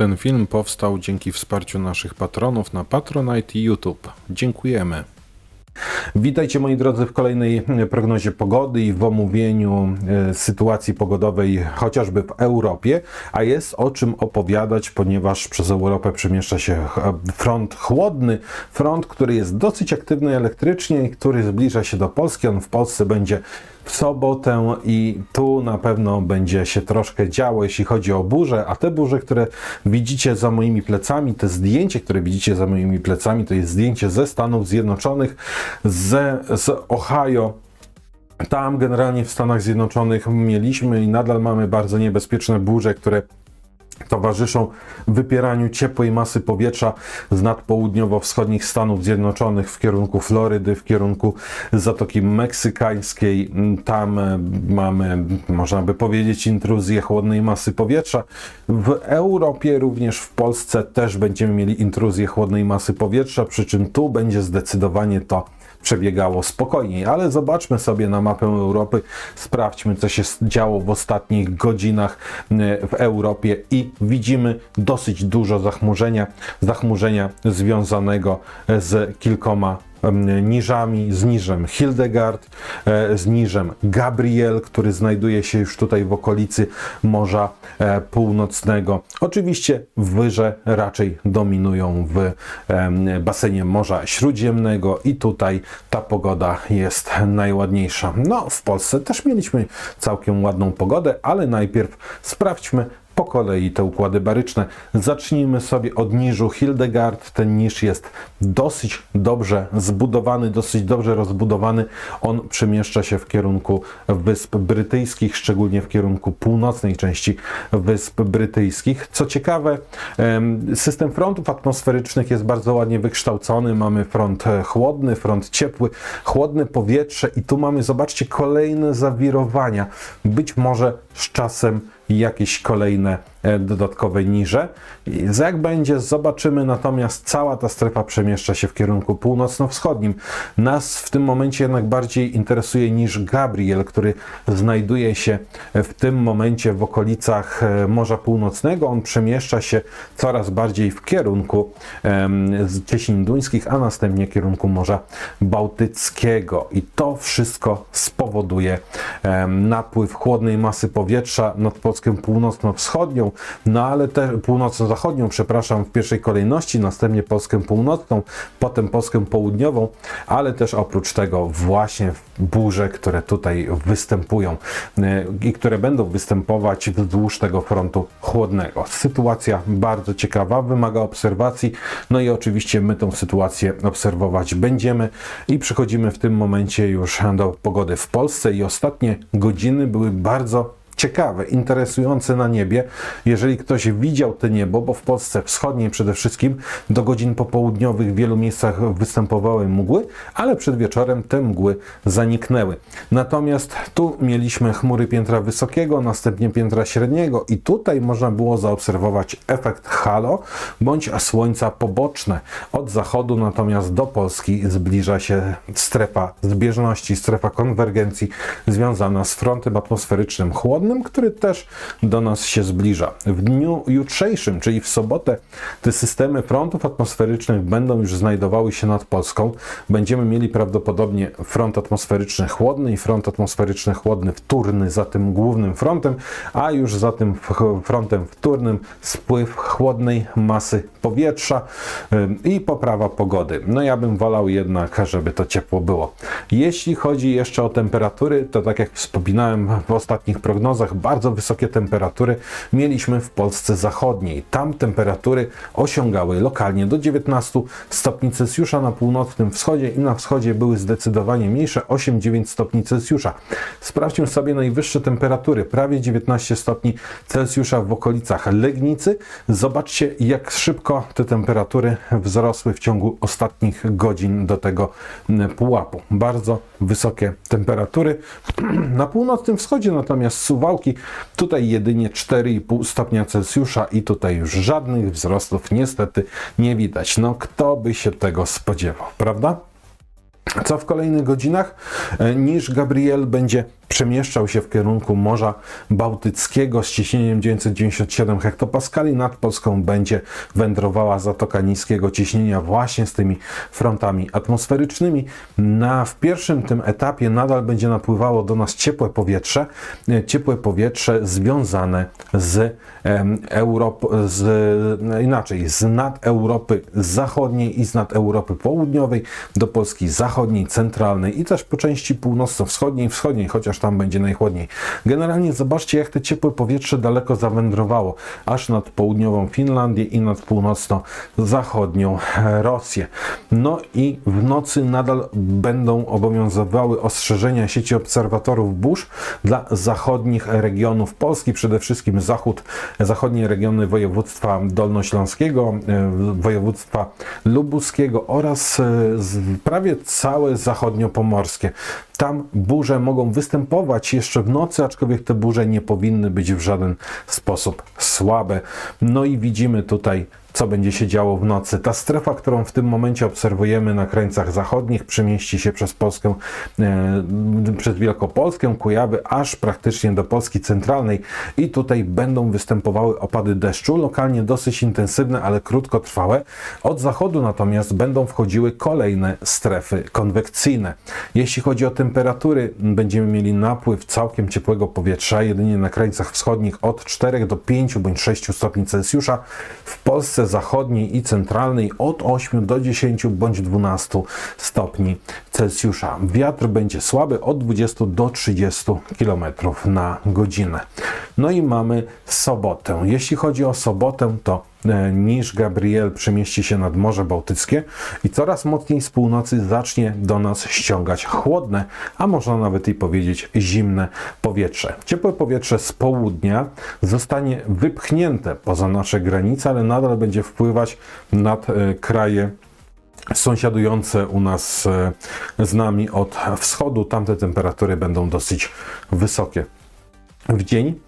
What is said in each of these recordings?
Ten film powstał dzięki wsparciu naszych patronów na Patronite i YouTube. Dziękujemy. Witajcie moi drodzy w kolejnej prognozie pogody i w omówieniu e, sytuacji pogodowej chociażby w Europie, a jest o czym opowiadać, ponieważ przez Europę przemieszcza się ch- front chłodny, front, który jest dosyć aktywny elektrycznie i który zbliża się do Polski. On w Polsce będzie w sobotę i tu na pewno będzie się troszkę działo, jeśli chodzi o burze, a te burze, które widzicie za moimi plecami, te zdjęcie, które widzicie za moimi plecami, to jest zdjęcie ze Stanów Zjednoczonych, ze, z Ohio. Tam generalnie w Stanach Zjednoczonych mieliśmy i nadal mamy bardzo niebezpieczne burze, które towarzyszą wypieraniu ciepłej masy powietrza z nad południowo-wschodnich Stanów Zjednoczonych w kierunku Florydy, w kierunku Zatoki Meksykańskiej. Tam e, mamy, można by powiedzieć, intruzję chłodnej masy powietrza. W Europie, również w Polsce też będziemy mieli intruzję chłodnej masy powietrza, przy czym tu będzie zdecydowanie to przebiegało spokojniej. Ale zobaczmy sobie na mapę Europy, sprawdźmy, co się działo w ostatnich godzinach e, w Europie i widzimy dosyć dużo zachmurzenia, zachmurzenia związanego z kilkoma niżami, z niżem Hildegard, e, z niżem Gabriel, który znajduje się już tutaj w okolicy Morza e, Północnego. Oczywiście wyże raczej dominują w basenie Morza Śródziemnego i tutaj ta pogoda jest najładniejsza. No, w Polsce też mieliśmy całkiem ładną pogodę, ale najpierw sprawdźmy, po kolei te układy baryczne. Zacznijmy sobie od niżu Hildegard. Ten niż jest dosyć dobrze zbudowany, dosyć dobrze rozbudowany. On przemieszcza się w kierunku Wysp Brytyjskich, szczególnie w kierunku północnej części Wysp Brytyjskich. Co ciekawe, em, system frontów atmosferycznych jest bardzo ładnie wykształcony. Mamy front e, chłodny, front ciepły, chłodne powietrze i tu mamy, zobaczcie, kolejne zawirowania. Być może z czasem jakieś kolejne e, dodatkowe niże. Jak będzie, zobaczymy. Natomiast cała ta strefa przemieszcza się w kierunku północno-wschodnim. Nas w tym momencie jednak bardziej interesuje niż Gabriel, który znajduje się w tym momencie w okolicach e, Morza Północnego. On przemieszcza się coraz bardziej w kierunku Cieśnin Duńskich, a następnie kierunku Morza Bałtyckiego. I to wszystko spowoduje napływ chłodnej masy powietrza nad Polskę północno-wschodnią, no ale te północno-zachodnią, przepraszam, w pierwszej kolejności, następnie Polskę północną, potem Polskę południową, ale też oprócz tego właśnie burze, które tutaj występują e, i które będą występować wzdłuż tego frontu chłodnego. Sytuacja bardzo ciekawa, wymaga obserwacji, no i oczywiście my tą sytuację obserwować będziemy i przechodzimy w tym momencie już do pogody w Polsce i ostatnie godziny były bardzo ciekawe, interesujące na niebie. Jeżeli ktoś widział te niebo, bo w Polsce wschodniej przede wszystkim do godzin popołudniowych w wielu miejscach występowały mgły, ale przed wieczorem te mgły zaniknęły. Natomiast tu mieliśmy chmury piętra wysokiego, następnie piętra średniego i tutaj można było zaobserwować efekt halo bądź słońca poboczne. Od zachodu natomiast do Polski zbliża się strefa zbieżności, strefa konwergencji związana z frontem atmosferycznym chłodnym, który też do nas się zbliża. W dniu jutrzejszym, czyli w sobotę, te systemy frontów atmosferycznych będą już znajdowały się nad Polską. Będziemy mieli prawdopodobnie front atmosferyczny chłodny i front atmosferyczny chłodny wtórny za tym głównym frontem, a już za tym frontem wtórnym spływ chłodnej masy powietrza i poprawa pogody. No ja bym wolał jednak, żeby to ciepło było. Jeśli chodzi jeszcze o temperatury, to tak jak wspominałem w ostatnich prognozach, bardzo wysokie temperatury mieliśmy w Polsce zachodniej. Tam temperatury osiągały lokalnie do 19 stopni Celsjusza na północnym wschodzie i na wschodzie były zdecydowanie mniejsze 8-9 stopni Celsjusza. Sprawdźmy sobie najwyższe temperatury, prawie 19 stopni Celsjusza w okolicach Legnicy. Zobaczcie, jak szybko te temperatury wzrosły w ciągu ostatnich godzin do tego pułapu. Bardzo wysokie temperatury. Na północnym wschodzie natomiast Suwałki, tutaj jedynie 4,5 stopnia Celsjusza i tutaj już żadnych wzrostów niestety nie widać. No kto by się tego spodziewał, prawda? Co w kolejnych godzinach? E, Niż Gabriel będzie przemieszczał się w kierunku Morza Bałtyckiego z ciśnieniem 997 hektopaskali. Nad Polską będzie wędrowała zatoka niskiego ciśnienia właśnie z tymi frontami atmosferycznymi. Na, w pierwszym tym etapie nadal będzie napływało do nas ciepłe powietrze, e, ciepłe powietrze związane z em, Europ, z, no inaczej, z nad Europy Zachodniej i z nad Europy Południowej do Polski Zachodniej, Centralnej i też po części północno-wschodniej, wschodniej, chociaż tam będzie najchłodniej. Generalnie zobaczcie, jak to ciepłe powietrze daleko zawędrowało, aż nad południową Finlandię i nad północno-zachodnią Rosję. No i w nocy nadal będą obowiązywały ostrzeżenia sieci obserwatorów burz dla zachodnich regionów Polski, przede wszystkim zachód, zachodnie regiony województwa dolnośląskiego, e, województwa lubuskiego oraz e, prawie całe zachodniopomorskie. Tam burze mogą występować jeszcze w nocy, aczkolwiek te burze nie powinny być w żaden sposób słabe. No i widzimy tutaj, co będzie się działo w nocy. Ta strefa, którą w tym momencie obserwujemy na krańcach zachodnich, przemieści się przez Polskę, e, przez Wielkopolskę, Kujawy, aż praktycznie do Polski centralnej i tutaj będą występowały opady deszczu, lokalnie dosyć intensywne, ale krótkotrwałe. Od zachodu natomiast będą wchodziły kolejne strefy konwekcyjne. Jeśli chodzi o temperatury, będziemy mieli napływ całkiem ciepłego powietrza, jedynie na krańcach wschodnich od 4 do 5 bądź 6 stopni Celsjusza. W Polsce zachodniej i centralnej od 8 do 10 bądź 12 stopni Celsjusza. Wiatr będzie słaby od 20 do 30 km na godzinę. No i mamy sobotę. Jeśli chodzi o sobotę, to e, niż Gabriel przemieści się nad Morze Bałtyckie i coraz mocniej z północy zacznie do nas ściągać chłodne, a można nawet i powiedzieć zimne powietrze. Ciepłe powietrze z południa zostanie wypchnięte poza nasze granice, ale nadal będzie wpływać nad e, kraje sąsiadujące u nas e, z nami od wschodu. Tamte temperatury będą dosyć wysokie. W dzień.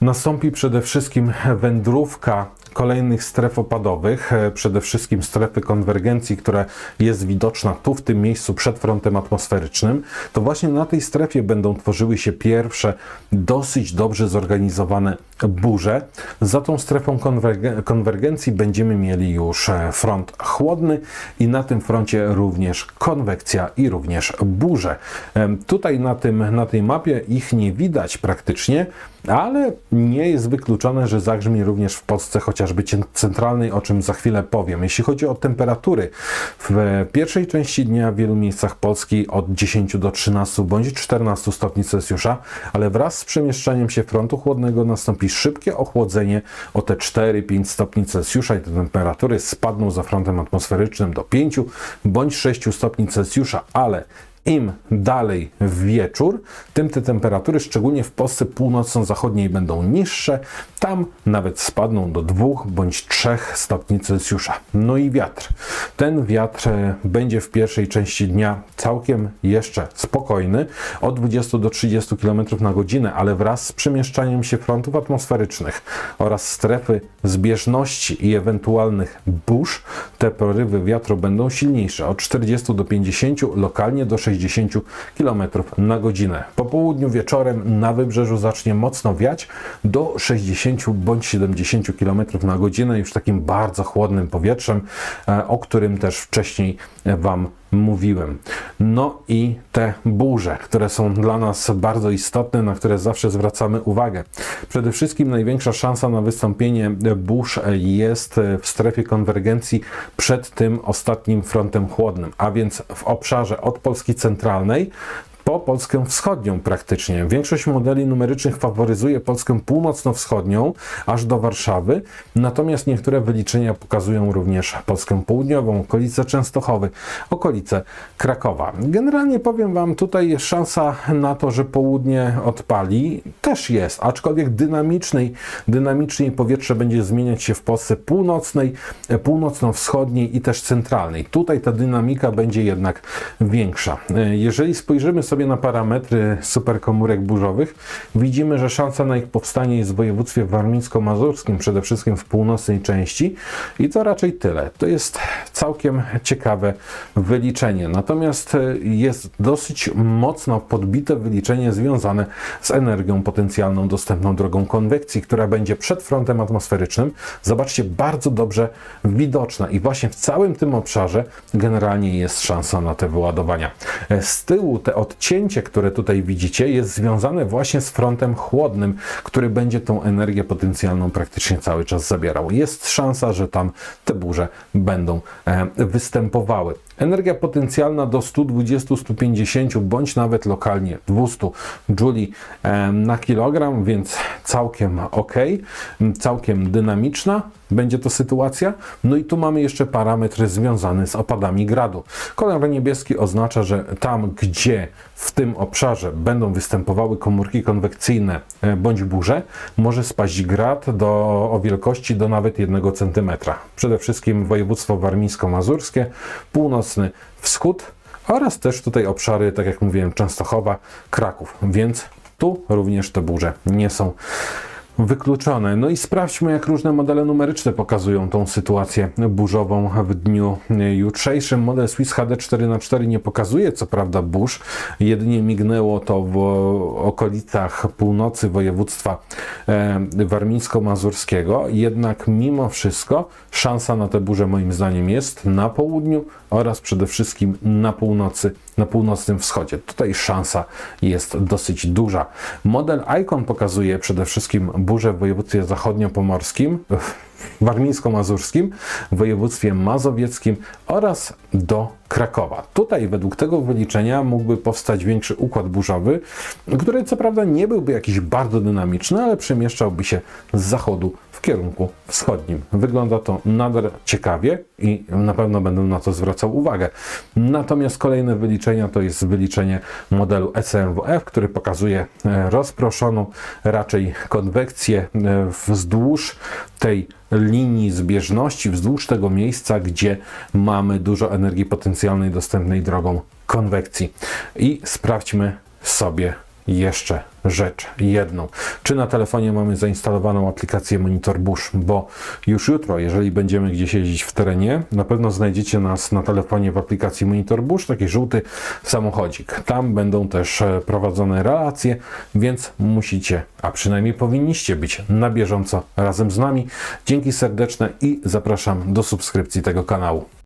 Nastąpi przede wszystkim wędrówka kolejnych stref opadowych, e, przede wszystkim strefy konwergencji, która jest widoczna tu w tym miejscu przed frontem atmosferycznym, to właśnie na tej strefie będą tworzyły się pierwsze dosyć dobrze zorganizowane burze. Za tą strefą konwerge- konwergencji będziemy mieli już e, front chłodny i na tym froncie również konwekcja i również burze. Tutaj na, tym, na tej mapie ich nie widać praktycznie, ale nie jest wykluczone, że zagrzmi również w Polsce chociażby cen- centralnej, o czym za chwilę powiem. Jeśli chodzi o temperatury, w pierwszej części dnia w wielu miejscach Polski od 10 do 13 bądź 14 stopni Celsjusza, ale wraz z przemieszczaniem się frontu chłodnego nastąpi szybkie ochłodzenie o te 4-5 stopni Celsjusza i te temperatury spadną za frontem atmosferycznym do 5 bądź 6 stopni Celsjusza, ale im dalej w wieczór, tym te temperatury, szczególnie w Polsce północno-zachodniej, będą niższe. Tam nawet spadną do 2 bądź 3 stopni Celsjusza. No i wiatr. Ten wiatr e, będzie w pierwszej części dnia całkiem jeszcze spokojny, od 20 do 30 km na godzinę, ale wraz z przemieszczaniem się frontów atmosferycznych oraz strefy zbieżności i ewentualnych burz, te porywy wiatru będą silniejsze, od 40 do 50, lokalnie do 60 km na godzinę. Po południu wieczorem na wybrzeżu zacznie mocno wiać do 60 bądź 70 km na godzinę, już takim bardzo chłodnym powietrzem, e, o którym też wcześniej e, Wam mówiłem. No i te burze, które są dla nas bardzo istotne, na które zawsze zwracamy uwagę. Przede wszystkim największa szansa na wystąpienie burz jest w strefie konwergencji przed tym ostatnim frontem chłodnym, a więc w obszarze od Polski centralnej po Polskę wschodnią praktycznie. Większość modeli numerycznych faworyzuje Polskę północno-wschodnią, aż do Warszawy, natomiast niektóre wyliczenia pokazują również Polskę południową, okolice Częstochowy, okolice Krakowa. Generalnie powiem Wam, tutaj jest szansa na to, że południe odpali, też jest, aczkolwiek dynamicznej, dynamiczniej powietrze będzie zmieniać się w Polsce północnej, północno-wschodniej i też centralnej. Tutaj ta dynamika będzie jednak większa. Jeżeli spojrzymy sobie sobie na parametry superkomórek burzowych, widzimy, że szansa na ich powstanie jest w województwie warmińsko-mazurskim, przede wszystkim w północnej części i to raczej tyle. To jest całkiem ciekawe wyliczenie. Natomiast e, jest dosyć mocno podbite wyliczenie związane z energią potencjalną dostępną drogą konwekcji, która będzie przed frontem atmosferycznym. Zobaczcie, bardzo dobrze widoczna i właśnie w całym tym obszarze generalnie jest szansa na te wyładowania. E, Z tyłu te odcięcie, które tutaj widzicie, jest związane właśnie z frontem chłodnym, który będzie tą energię potencjalną praktycznie cały czas zabierał. Jest szansa, że tam te burze będą e, występowały. Energia potencjalna do 120-150 bądź nawet lokalnie 200 Jouli e, na kilogram, więc całkiem ok, całkiem dynamiczna będzie to sytuacja. No i tu mamy jeszcze parametr związany z opadami gradu. Kolor niebieski oznacza, że tam, gdzie w tym obszarze będą występowały komórki konwekcyjne e, bądź burze, może spaść grad do, o wielkości do nawet 1 cm. Przede wszystkim województwo warmińsko-mazurskie, północny wschód oraz też tutaj obszary, tak jak mówiłem, Częstochowa, Kraków, więc tu również te burze nie są wykluczone. No i sprawdźmy, jak różne modele numeryczne pokazują tą sytuację burzową w dniu jutrzejszym. Model Swiss HD 4x4 nie pokazuje, co prawda, burz. Jedynie mignęło to w okolicach północy województwa e, warmińsko-mazurskiego. Jednak mimo wszystko szansa na te burze moim zdaniem jest na południu oraz przede wszystkim na północy, na północnym wschodzie. Tutaj szansa jest dosyć duża. Model Icon pokazuje przede wszystkim burze w województwie zachodniopomorskim, warmińsko-mazurskim, województwie mazowieckim oraz do Krakowa. Tutaj według tego wyliczenia mógłby powstać większy układ burzowy, który co prawda nie byłby jakiś bardzo dynamiczny, ale przemieszczałby się z zachodu w kierunku wschodnim. Wygląda to nader ciekawie i na pewno będę na to zwracał uwagę. Natomiast kolejne wyliczenia to jest wyliczenie modelu ECMWF, który pokazuje e, rozproszoną raczej konwekcję e, wzdłuż tej linii zbieżności, wzdłuż tego miejsca, gdzie mamy dużo energii potencjalnej dostępnej drogą konwekcji. I sprawdźmy sobie jeszcze rzecz jedną. Czy na telefonie mamy zainstalowaną aplikację Monitor Bush, bo już jutro, jeżeli będziemy gdzieś jeździć w terenie, na pewno znajdziecie nas na telefonie w aplikacji Monitor Bush, taki żółty samochodzik. Tam będą też e, prowadzone relacje, więc musicie, a przynajmniej powinniście być na bieżąco razem z nami. Dzięki serdeczne i zapraszam do subskrypcji tego kanału.